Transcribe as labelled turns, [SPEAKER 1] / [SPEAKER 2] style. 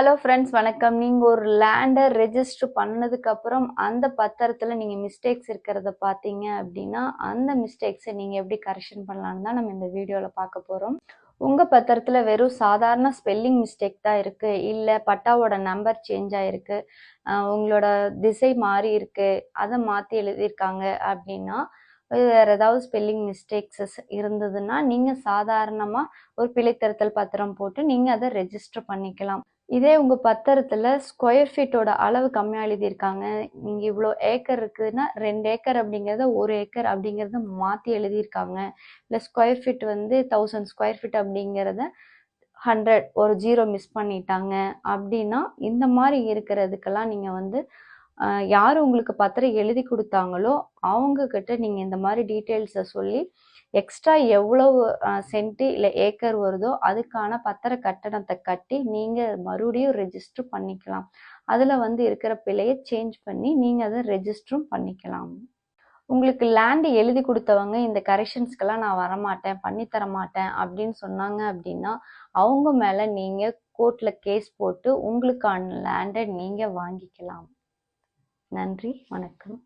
[SPEAKER 1] Hello friends வணக்கம். நீங்கள் ஒரு லேண்டை ரெஜிஸ்டர் பண்ணதுக்கப்புறம் அந்த பத்திரத்தில் நீங்கள் மிஸ்டேக்ஸ் இருக்கிறத பார்த்தீங்க அப்படின்னா அந்த மிஸ்டேக்ஸை நீங்கள் எப்படி கரெக்ஷன் பண்ணலான்னு தான் நம்ம இந்த வீடியோவில் பார்க்க போகிறோம் உங்கள் பத்திரத்தில் வெறும் சாதாரண ஸ்பெல்லிங் மிஸ்டேக் தான் இருக்குது இல்லை பட்டாவோட நம்பர் சேஞ்ச் ஆகிருக்கு உங்களோட திசை மாறி இருக்குது அதை மாற்றி எழுதியிருக்காங்க அப்படின்னா வேறு ஏதாவது ஸ்பெல்லிங் மிஸ்டேக்ஸஸ் இருந்ததுன்னா நீங்கள் சாதாரணமாக ஒரு பிழைத்திருத்தல் பத்திரம் போட்டு நீங்கள் அதை ரெஜிஸ்டர் பண்ணிக்கலாம். இதே உங்கள் பத்திரத்தில் ஸ்கொயர் ஃபீட்டோட அளவு கம்மியாக எழுதியிருக்காங்க. நீங்கள் இவ்வளோ ஏக்கர் இருக்குதுன்னா ரெண்டு ஏக்கர் அப்படிங்கிறத ஒரு ஏக்கர் அப்படிங்கிறத மாற்றி எழுதியிருக்காங்க. இல்லை ஸ்கொயர் ஃபீட் வந்து தௌசண்ட் ஸ்கொயர் ஃபீட் அப்படிங்கிறத ஹண்ட்ரட் ஒரு ஜீரோ மிஸ் பண்ணிட்டாங்க. அப்படின்னா இந்த மாதிரி இருக்கிறதுக்கெல்லாம் நீங்கள் வந்து யார் உங்களுக்கு பத்திரம் எழுதி கொடுத்தாங்களோ அவங்கக்கிட்ட நீங்கள் இந்த மாதிரி டீட்டெயில்ஸை சொல்லி எக்ஸ்ட்ரா எவ்வளவு சென்ட்டு இல்லை ஏக்கர் வருதோ அதுக்கான பத்திர கட்டணத்தை கட்டி நீங்கள் மறுபடியும் ரெஜிஸ்டர் பண்ணிக்கலாம். அதில் வந்து இருக்கிற பிழையை சேஞ்ச் பண்ணி நீங்கள் அதை ரெஜிஸ்டரும் பண்ணிக்கலாம். உங்களுக்கு லேண்டு எழுதி கொடுத்தவங்க இந்த கரெக்ஷன்ஸ்க்கெல்லாம் நான் வரமாட்டேன் பண்ணித்தர மாட்டேன் அப்படின்னு சொன்னாங்க அப்படின்னா அவங்க மேலே நீங்கள் கோர்ட்டில் கேஸ் போட்டு உங்களுக்கான லேண்டை நீங்கள் வாங்கிக்கலாம். நன்றி வணக்கம்.